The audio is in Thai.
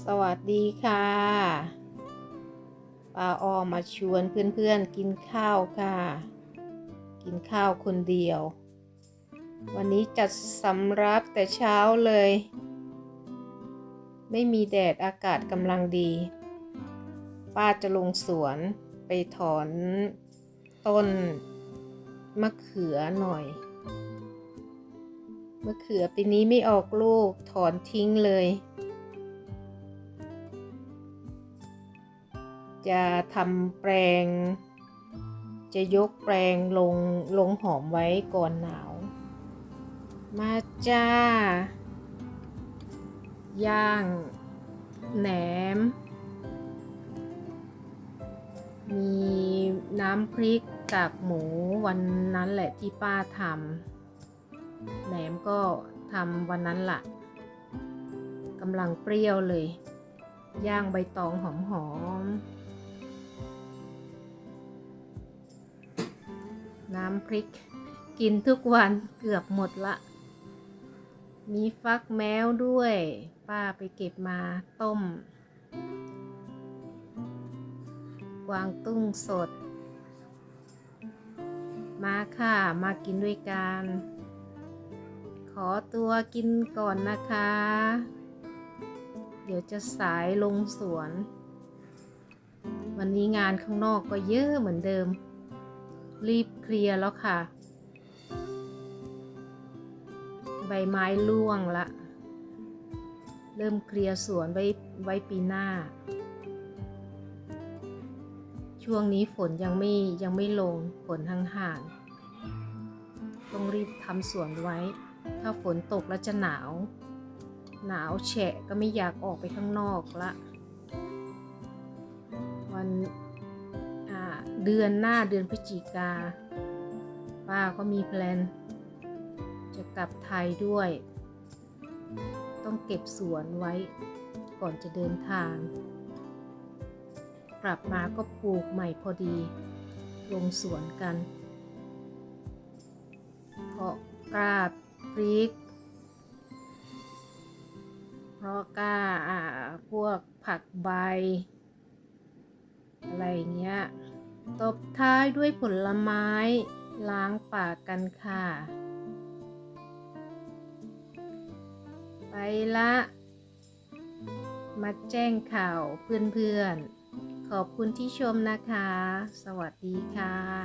สวัสดีค่ะป้าออมาชวนเพื่อนๆกินข้าวค่ะ กินข้าวคนเดียว วันนี้จัดสำรับแต่เช้าเลย ไม่มีแดดอากาศกำลังดี ป้าจะลงสวนไปถอนต้นมะเขือหน่อย มะเขือปีนี้ไม่ออกลูกถอนทิ้งเลย จะทำแปลง จะยกแปลงลงลงหอมไว้ก่อนหนาว มาจ้า ย่าง แหนม มีน้ำพริกกากหมูวันนั้นแหละที่ป้าทำแหนมก็ทำวันนั้นละกำลังเปรี้ยวเลย ย่างใบตองหอมๆ น้ำพริก กินทุกวันเกือบหมดละ มีฟักแมวด้วย ป้าไปเก็บมาต้ม กวางตุ้งสด มาค่ะมากินด้วยกัน ขอตัวกินก่อนนะคะ เดี๋ยวจะสายลงสวนวันนี้งานข้างนอกก็เยอะเหมือนเดิม รีบเคลียร์แล้วค่ะ ใบไม้ร่วงละ เริ่มเคลียร์สวนไว้ไว้ปีหน้า ช่วงนี้ฝนยังไม่ยังไม่ลงฝนห่างๆต้องรีบทำสวนไว้ ถ้าฝนตกแล้วจะหนาว หนาวแฉะก็ไม่อยากออกไปข้างนอกละ วัน เดือนหน้าเดือนพฤศจิกา ป้าก็มีแพลน จะกลับไทยด้วย ต้องเก็บสวนไว้ก่อนจะเดินทาง กลับมาก็ปลูกใหม่พอดี ลงสวนกัน เพราะกล้าพริก เพราะกล้าอ่าพวกผักใบอะไรเงี้ย ตบท้ายด้วยผลไม้ ล้างปากกันค่ะ ไปละ มาแจ้งข่าวเพื่อนๆ ขอบคุณที่ชมนะคะ สวัสดีค่ะ